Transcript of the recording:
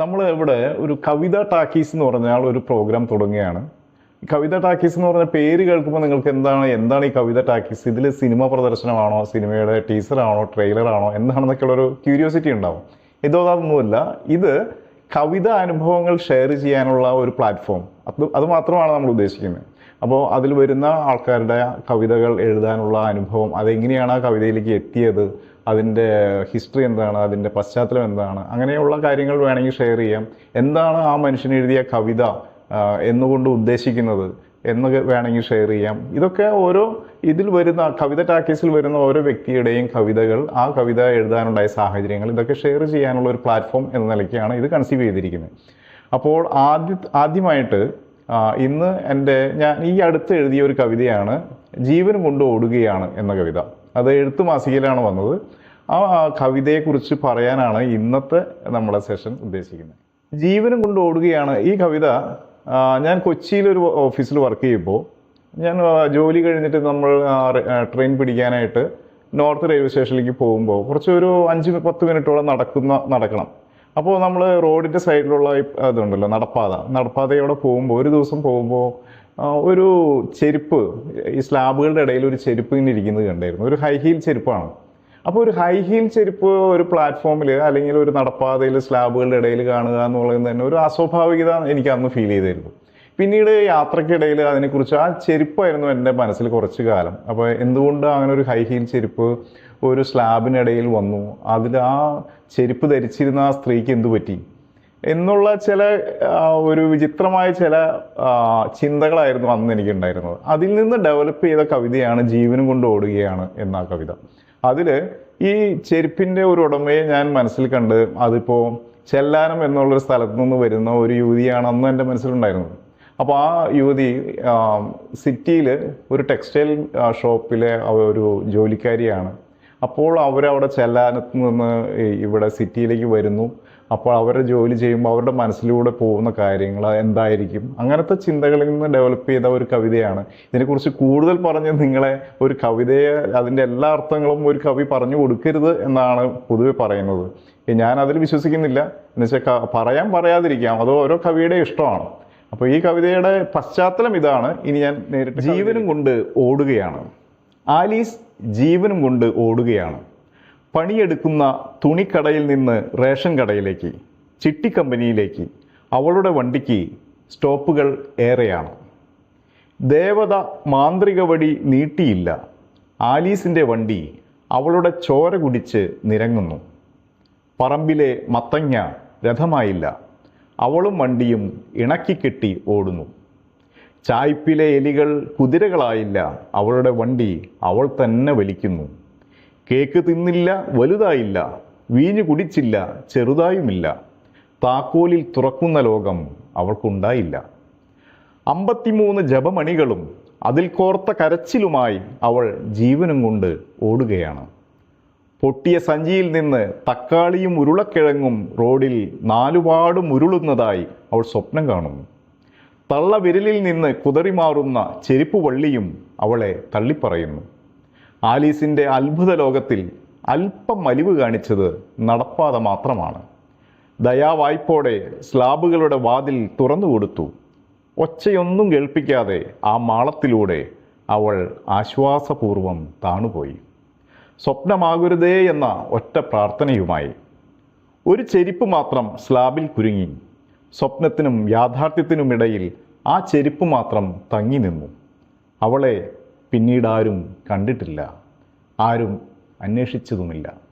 നമ്മൾ ഇവിടെ ഒരു കവിത ടാക്കീസ് എന്ന് പറഞ്ഞാൽ ഒരു പ്രോഗ്രാം തുടങ്ങുകയാണ്. കവിത ടാക്കീസ് എന്ന് പറഞ്ഞ പേര് കേൾക്കുമ്പോൾ നിങ്ങൾക്ക് എന്താണ് എന്താണ് ഈ കവിത ടാക്കീസ്? ഇതിൽ സിനിമ പ്രദർശനമാണോ സിനിമയുടെ ടീസറാണോ ട്രെയിലറാണോ എന്താണെന്നൊക്കെയുള്ള ഒരു ക്യൂരിയോസിറ്റി ഉണ്ടാവും. ഇതോ അതൊന്നുമില്ല ഇത് കവിത അനുഭവങ്ങൾ ഷെയർ ചെയ്യാനുള്ള ഒരു പ്ലാറ്റ്ഫോം അത് അത് മാത്രമാണ് നമ്മൾ ഉദ്ദേശിക്കുന്നത്. അപ്പോൾ അതിൽ വരുന്ന ആൾക്കാരുടെ കവിതകൾ എഴുതാനുള്ള അനുഭവം അതെങ്ങനെയാണ് ആ കവിതയിലേക്ക് എത്തിയത് അതിന്റെ ഹിസ്റ്ററി എന്താണ് അതിന്റെ പശ്ചാത്തലം എന്താണ് അങ്ങനെയുള്ള കാര്യങ്ങൾ വേണമെങ്കിൽ ഷെയർ ചെയ്യാം. എന്താണ് ആ മനുഷ്യൻ എഴുതിയ കവിത എന്നുകൊണ്ട് ഉദ്ദേശിക്കുന്നത് എന്ന് വേണമെങ്കിൽ ഷെയർ ചെയ്യാം. ഇതൊക്കെ ഓരോ ഇതിൽ വരുന്ന കവിത ടാക്കീസിൽ വരുന്ന ഓരോ വ്യക്തിയുടെയും കവിതകൾ ആ കവിത എഴുതാനുണ്ടായ സാഹചര്യങ്ങൾ ഇതൊക്കെ ഷെയർ ചെയ്യാനുള്ള ഒരു പ്ലാറ്റ്ഫോം എന്ന നിലയ്ക്കാണ് ഇത് കൺസീവ് ചെയ്തിരിക്കുന്നത്. അപ്പോൾ ആദ്യ ആദ്യമായിട്ട് ഇന്ന് എന്റെ ഞാൻ ഈ അടുത്ത് എഴുതിയ ഒരു കവിതയാണ് ജീവൻ കൊണ്ട് ഓടുകയാണ് എന്ന കവിത. അത് എഴുത്ത് മാസികയിലാണ് വന്നത്. ആ കവിതയെക്കുറിച്ച് പറയാനാണ് ഇന്നത്തെ നമ്മുടെ സെഷൻ ഉദ്ദേശിക്കുന്നത്. ജീവനും കൊണ്ട് ഓടുകയാണ് ഈ കവിത. ഞാൻ കൊച്ചിയിലൊരു ഓഫീസിൽ വർക്ക് ചെയ്യുമ്പോൾ ഞാൻ ജോലി കഴിഞ്ഞിട്ട് നമ്മൾ ട്രെയിൻ പിടിക്കാനായിട്ട് നോർത്ത് റെയിൽവേ സ്റ്റേഷനിലേക്ക് പോകുമ്പോൾ കുറച്ച് ഒരു അഞ്ച് പത്ത് മിനിറ്റോളം നടക്കുന്ന നടക്കണം. അപ്പോൾ നമ്മൾ റോഡിന്റെ സൈഡിലുള്ള ഇതുണ്ടല്ലോ നടപ്പാത. നടപ്പാതയോടെ പോകുമ്പോൾ ഒരു ദിവസം പോകുമ്പോൾ ഒരു ചെരുപ്പ് ഈ സ്ലാബുകളുടെ ഇടയിൽ ഒരു ചെരുപ്പ് ഇങ്ങനെ ഇരിക്കുന്നത് കണ്ടായിരുന്നു. ഒരു ഹൈ ഹീൽ ചെരുപ്പാണ്. അപ്പോൾ ഒരു ഹൈ ഹീൽ ചെരുപ്പ് ഒരു പ്ലാറ്റ്ഫോമിൽ അല്ലെങ്കിൽ ഒരു നടപ്പാതയിൽ സ്ലാബുകളുടെ ഇടയിൽ കാണുക എന്നുള്ളത് തന്നെ ഒരു അസ്വാഭാവികത എനിക്ക് അന്ന് ഫീൽ ചെയ്തായിരുന്നു. പിന്നീട് യാത്രക്കിടയിൽ അതിനെക്കുറിച്ച് ആ ചെരുപ്പായിരുന്നു എന്റെ മനസ്സിൽ കുറച്ച് കാലം. അപ്പോൾ എന്തുകൊണ്ട് അങ്ങനെ ഒരു ഹൈ ഹീൽ ചെരുപ്പ് ഒരു സ്ലാബിനിടയിൽ വന്നു? അതിൽ ആ ചെരുപ്പ് ധരിച്ചിരുന്ന ആ സ്ത്രീക്ക് എന്തു പറ്റി? എന്നുള്ള ചില ഒരു വിചിത്രമായ ചില ചിന്തകളായിരുന്നു അന്ന് എനിക്കുണ്ടായിരുന്നത്. അതിൽ നിന്ന് ഡെവലപ്പ് ചെയ്ത കവിതയാണ് ജീവനും കൊണ്ട് ഓടുകയാണ് എന്ന കവിത. അതിൽ ഈ ചെരുപ്പിന്റെ ഒരു ഉടമയെ ഞാൻ മനസ്സിൽ കണ്ട് അതിപ്പോൾ ചെല്ലാനം എന്നുള്ളൊരു സ്ഥലത്തു നിന്ന് വരുന്ന ഒരു യുവതിയാണ് അന്ന് എന്റെ മനസ്സിലുണ്ടായിരുന്നത്. അപ്പോൾ ആ യുവതി സിറ്റിയിൽ ഒരു ടെക്സ്റ്റൈൽ ഷോപ്പിലെ ഒരു ജോലിക്കാരിയാണ്. അപ്പോൾ അവരവിടെ ചെല്ലാനത്ത് നിന്ന് ഇവിടെ സിറ്റിയിലേക്ക് വരുന്നു. അപ്പോൾ അവരുടെ ജോലി ചെയ്യുമ്പോൾ അവരുടെ മനസ്സിലൂടെ പോകുന്ന കാര്യങ്ങൾ എന്തായിരിക്കും? അങ്ങനത്തെ ചിന്തകളിൽ നിന്ന് ഡെവലപ്പ് ചെയ്ത ഒരു കവിതയാണ്. ഇതിനെക്കുറിച്ച് കൂടുതൽ പറഞ്ഞ് നിങ്ങളെ ഒരു കവിതയെ അതിന്റെ എല്ലാ അർത്ഥങ്ങളും ഒരു കവി പറഞ്ഞു കൊടുക്കരുത് എന്നാണ് പൊതുവെ പറയുന്നത്. ഞാൻ അതിൽ വിശ്വസിക്കുന്നില്ല. എന്നുവെച്ചാൽ പറയാൻ പറയാതിരിക്കാം. അത് ഓരോ കവിയുടെ ഇഷ്ടമാണ്. അപ്പോൾ ഈ കവിതയുടെ പശ്ചാത്തലം ഇതാണ്. ഇനി ഞാൻ നേരിട്ട് ജീവനും കൊണ്ട് ഓടുകയാണ്. ആലീസ് ജീവനും കൊണ്ട് ഓടുകയാണ്. പണിയെടുക്കുന്ന തുണിക്കടയിൽ നിന്ന് റേഷൻ കടയിലേക്ക് ചിട്ടി കമ്പനിയിലേക്ക് അവളുടെ വണ്ടിക്ക് സ്റ്റോപ്പുകൾ ഏറെയാണ്. ദേവത മാന്ത്രിക വടി നീട്ടിയില്ല. ആലീസിന്റെ വണ്ടി അവളുടെ ചോര കുടിച്ച് നിരങ്ങുന്നു. പറമ്പിലെ മത്തങ്ങ രഥമായില്ല. അവളും വണ്ടിയും ഇണക്കിക്കെട്ടി ഓടുന്നു. ചായ്പിലെ എലികൾ കുതിരകളായില്ല. അവളുടെ വണ്ടി അവൾ തന്നെ വലിക്കുന്നു. കേക്ക് തിന്നില്ല വലുതായില്ല വീഞ്ഞു കുടിച്ചില്ല ചെറുതായുമില്ല. താക്കോലിൽ തുറക്കുന്ന ലോകം അവൾക്കുണ്ടായില്ല. അമ്പത്തിമൂന്ന് ജപമണികളും അതിൽ കോർത്ത കരച്ചിലുമായി അവൾ ജീവനും കൊണ്ട് ഓടുകയാണ്. പൊട്ടിയ സഞ്ചിയിൽ നിന്ന് തക്കാളിയും ഉരുളക്കിഴങ്ങും റോഡിൽ നാലുപാടും ഉരുളുന്നതായി അവൾ സ്വപ്നം കാണുന്നു. തള്ള വിരലിൽ നിന്ന് കുതറിമാറുന്ന ചെരുപ്പ് വള്ളിയും അവളെ തള്ളിപ്പറയുന്നു. ആലീസിന്റെ അത്ഭുത ലോകത്തിൽ അല്പം മലിവ് കാണിച്ചത് നടപ്പാത മാത്രമാണ്. ദയാവായ്പോടെ സ്ലാബുകളുടെ വാതിൽ തുറന്നു കൊടുത്തു. ഒച്ചയൊന്നും കേൾപ്പിക്കാതെ ആ മാളത്തിലൂടെ അവൾ ആശ്വാസപൂർവം താണുപോയി. സ്വപ്നമാകരുതേ എന്ന ഒറ്റ പ്രാർത്ഥനയുമായി. ഒരു ചെരിപ്പ് മാത്രം സ്ലാബിൽ കുരുങ്ങി. സ്വപ്നത്തിനും യാഥാർത്ഥ്യത്തിനുമിടയിൽ ആ ചെരുപ്പ് മാത്രം തങ്ങി നിന്നു. അവളെ പിന്നീട് ആരും കണ്ടിട്ടില്ല. ആരും അന്വേഷിച്ചതുമില്ല.